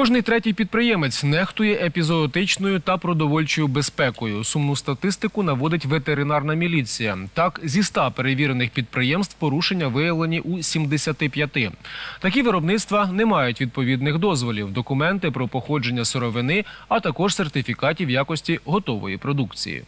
Кожний третій підприємець нехтує епізоотичною та продовольчою безпекою. Сумну статистику наводить ветеринарна міліція. Так, зі 100 перевірених підприємств порушення виявлені у 75. Такі виробництва не мають відповідних дозволів, документи про походження сировини, а також сертифікатів якості готової продукції.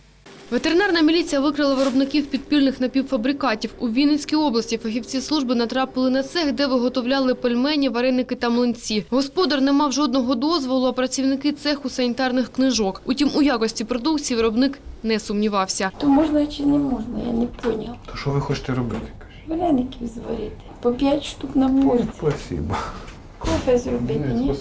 Ветеринарна міліція викрила виробників підпільних напівфабрикатів. У Вінницькій області фахівці служби натрапили на цех, де виготовляли пельмені, вареники та млинці. Господар не мав жодного дозволу, а працівники цеху санітарних книжок. Утім, у якості продукції виробник не сумнівався. То можна чи не можна, я не поняв. То що ви хочете робити? Вареників зварити. По 5 штук на порцію. Спасибо. Ні?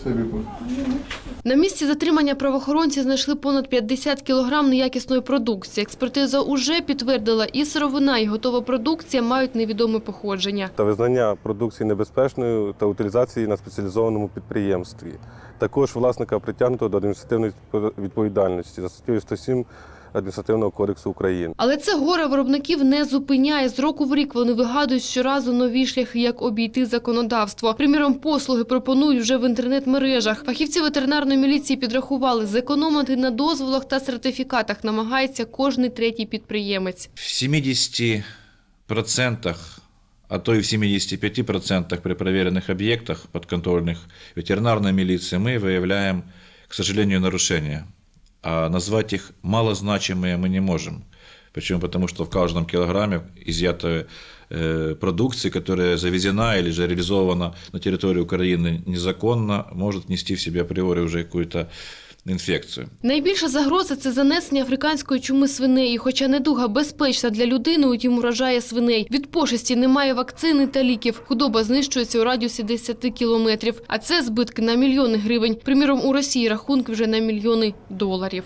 На місці затримання правоохоронці знайшли понад 50 кілограм неякісної продукції. Експертиза уже підтвердила, і сировина, і готова продукція мають невідоме походження. та визнання продукції небезпечною та утилізації на спеціалізованому підприємстві. Також власника притягнуто до адміністративної відповідальності за статтею 107 Адміністративного кодексу України. Але це горе виробників не зупиняє. З року в рік вони вигадують щоразу нові шляхи, як обійти законодавство. Приміром, послуги пропонують вже в інтернет-мережах. Фахівці ветеринарної міліції підрахували, зекономити на дозволах та сертифікатах намагається кожний третій підприємець. В 70%, а то и в 75% при проверенных объектах подконтрольных ветеринарной милиции мы выявляем, к сожалению, нарушения. А назвать их малозначимые мы не можем. Почему? Потому что в каждом килограмме изъятой э, продукции, которая завезена или же реализована на территории Украины незаконно, может нести в себе априори уже какую-то инфекцию. Найбільша загроза це занесення африканської чуми свиней. Хоча недуга безпечна для людини, утім вражає свиней. Від пошесті немає вакцини та ліків. Худоба знищується у радіусі 10 кілометрів. А це збитки на мільйони гривень. Приміром, у Росії рахунки вже на мільйони доларів.